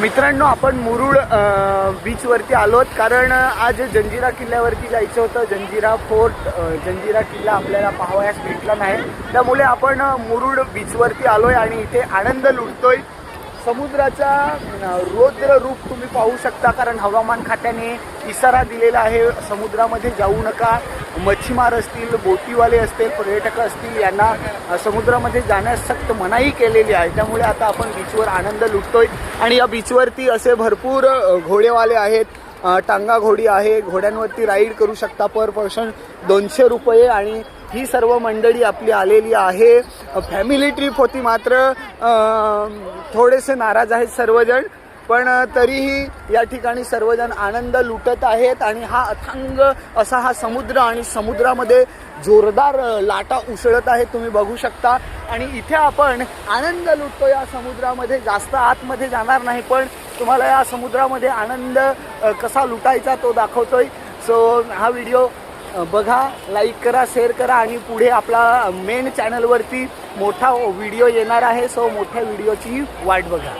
मित्रांनो आपण मुरुड बीचवरती बीचवरती आलोत कारण आज जंजिरा किल्ल्यावरती जायचं होतं. जंजिरा फोर्ट जंजिरा किल्ला आपल्याला पाहावयास भेटला नाही. त्यामुळे आपण मुरुड बीचवरती आलोय आणि इथे आनंद लुटतोय. समुद्राचा रोद्र रूप तुम्ही पाहू शकता कारण हवामान खात्याने इशारा दिलेला आहे समुद्रामध्ये जाऊ नका. मच्छीमार असतील बोटीवाले असतील पर्यटक असतील यांना समुद्रामध्ये जाण्यास सक्त मनाई केलेली आहे. त्यामुळे आता आपण बीचवर आनंद लुटतोय. आणि या बीचवरती असे भरपूर घोडेवाले आहेत. टांगा घोडी आहे. घोड्यांवरती राईड करू शकता पर पर्सन दोनशे रुपये आणि ही सर्व मंडळी आपली आलेली आहे. फॅमिली ट्रिप होती मात्र थोडेसे नाराज आहेत सर्वजण. पण तरीही या ठिकाणी सर्वजण आनंद लुटत आहेत आणि हा अथांग असा हा समुद्र आणि समुद्रामध्ये जोरदार लाटा उसळत आहेत तुम्ही बघू शकता. आणि इथे आपण आनंद लुटतो या समुद्रामध्ये. जास्त आतमध्ये जाणार नाही पण तुम्हाला या समुद्रामध्ये आनंद कसा लुटायचा तो दाखवतोय. सो हा व्हिडिओ बघा लाईक करा शेअर करा आणि पुढे आपला मेन चॅनलवरती मोठा व्हिडिओ येणार आहे. सो मोठ्या व्हिडिओची वाट बघा.